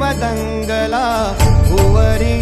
वदङ्गला भुवरि